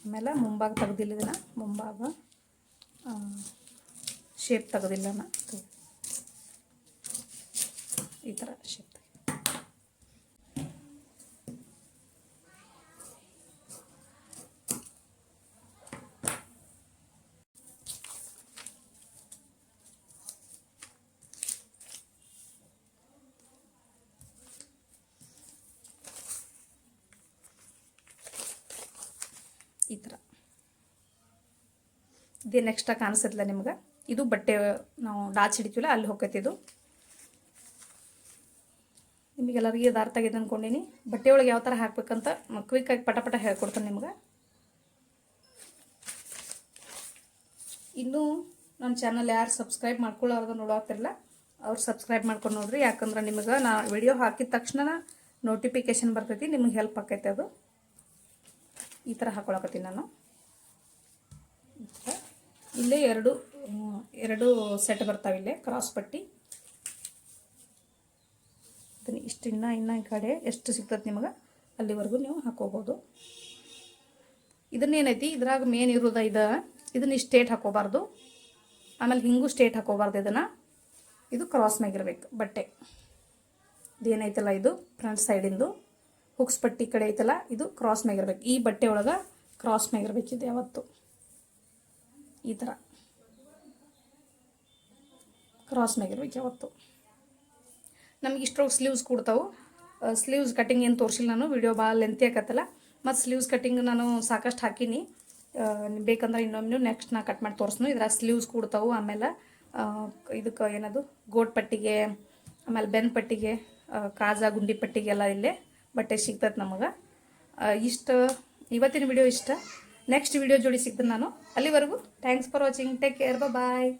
ಆಮೇಲೆ ಮುಂಭಾಗ ತೆಗ್ದಿಲ್ಲ ಇದನ್ನು. ಮುಂಭಾಗ ಶೇಪ್ ತೆಗೆದಿಲ್ಲ ನಾ ಈ ಥರ ಶೇಪ್ ಈ ಥರ. ಇದೇನು ಎಕ್ಸ್ಟ್ರಾ ಕಾಣಿಸತ್ಲ ನಿಮ್ಗೆ. ಇದು ಬಟ್ಟೆ, ನಾವು ಡಾಚ್ ಹಿಡಿತೀವಲ್ಲ, ಅಲ್ಲಿ ಹೋಗತ್ತೆ ಇದು. ನಿಮಗೆಲ್ಲರಿಗೆ ಇದು ಅರ್ಥ ಆಗಿದೆ ಅಂದ್ಕೊಂಡೀನಿ ಬಟ್ಟೆ ಒಳಗೆ ಯಾವ ಥರ ಹಾಕ್ಬೇಕಂತ ಕ್ವಿಕ್ಕಾಗಿ ಪಟ ಪಟ ಹೇಳ್ಕೊಡ್ತಾನೆ ನಿಮ್ಗೆ. ಇನ್ನೂ ನನ್ನ ಚಾನಲ್ ಯಾರು ಸಬ್ಸ್ಕ್ರೈಬ್ ಮಾಡ್ಕೊಳ್ಳೋರ್ದು ನೋಡೋಗ್ತಿರಲ್ಲ ಅವ್ರು ಸಬ್ಸ್ಕ್ರೈಬ್ ಮಾಡ್ಕೊಂಡು ನೋಡ್ರಿ. ಯಾಕಂದ್ರೆ ನಿಮಗೆ ನಾ ವಿಡಿಯೋ ಹಾಕಿದ ತಕ್ಷಣ ನೋಟಿಫಿಕೇಶನ್ ಬರ್ತೈತಿ, ನಿಮಗೆ ಹೆಲ್ಪ್ ಆಕೈತೆ ಅದು. ಈ ಥರ ಹಾಕ್ಕೊಳಕತ್ತೀನಿ ನಾನು. ಇಲ್ಲೇ ಎರಡು ಎರಡು ಸೆಟ್ ಬರ್ತಾವೆ ಇಲ್ಲೇ ಕ್ರಾಸ್ ಪಟ್ಟಿ. ಅದನ್ನ ಇಷ್ಟು ಇನ್ನೂ ಇನ್ನೂ ಈ ಕಡೆ ಎಷ್ಟು ಸಿಗ್ತದೆ ನಿಮಗೆ? ಅಲ್ಲಿವರೆಗೂ ನೀವು ಹಾಕೋಬೋದು. ಇದನ್ನೇನೈತಿ ಇದ್ರಾಗ ಮೇನ್ ಇರೋದ ಇದು, ಇದನ್ನ ಸ್ಟೇಟ್ ಹಾಕೋಬಾರ್ದು. ಆಮೇಲೆ ಹಿಂಗೂ ಸ್ಟೇಟ್ ಹಾಕೋಬಾರ್ದು ಇದನ್ನು. ಇದು ಕ್ರಾಸ್ನಾಗಿರ್ಬೇಕು ಬಟ್ಟೆ. ಇದೇನೈತಲ್ಲ ಇದು ಫ್ರಂಟ್ ಸೈಡಿಂದು ಹುಕ್ಸ್ ಪಟ್ಟಿ ಕಡೆ ಐತಲ್ಲ, ಇದು ಕ್ರಾಸ್ ಮ್ಯಾಗಿರ್ಬೇಕು ಈ ಬಟ್ಟೆ ಒಳಗೆ ಕ್ರಾಸ್ ಮ್ಯಾಗಿರ್ಬೇಕಿದೆ ಯಾವತ್ತು. ಈ ಥರ ಕ್ರಾಸ್ ಮ್ಯಾಗಿರ್ಬೇಕು ಯಾವತ್ತು. ನಮ್ಗೆ ಇಷ್ಟೊಳಗೆ ಸ್ಲೀವ್ಸ್ ಕೊಡ್ತಾವೆ. ಸ್ಲೀವ್ಸ್ ಕಟಿಂಗ್ ಏನು ತೋರಿಸಿಲ್ಲ ನಾನು ವಿಡಿಯೋ ಭಾಳ ಲೆಂತಿ ಹಾಕತ್ತಲ್ಲ ಮತ್ತು ಸ್ಲೀವ್ಸ್ ಕಟಿಂಗ್ ನಾನು ಸಾಕಷ್ಟು ಹಾಕೀನಿ. ಬೇಕಂದ್ರೆ ಇನ್ನೊಮ್ಮೆ ನೆಕ್ಸ್ಟ್ ನಾ ಕಟ್ ಮಾಡಿ ತೋರಿಸ್ನು. ಇದ್ರಾಗ ಸ್ಲೀವ್ಸ್ ಕೊಡ್ತಾವೆ ಆಮೇಲೆ ಇದಕ್ಕೆ ಏನದು ಗೋಟ್ ಪಟ್ಟಿಗೆ, ಆಮೇಲೆ ಬೆನ್ ಪಟ್ಟಿಗೆ ಕಾಜಾ ಗುಂಡಿ ಪಟ್ಟಿಗೆ ಎಲ್ಲ ಇಲ್ಲೇ. ಬಟ್ಟೆ ಸಿಗ್ತದೆ ನಮಗೆ. ಇಷ್ಟ, ಇವತ್ತಿನ ವಿಡಿಯೋ ಇಷ್ಟ. ನೆಕ್ಸ್ಟ್ ವಿಡಿಯೋ ಜೋಡಿ ಸಿಗ್ತದೆ ನಾನು. ಅಲ್ಲಿವರೆಗೂ thanks for watching take care bye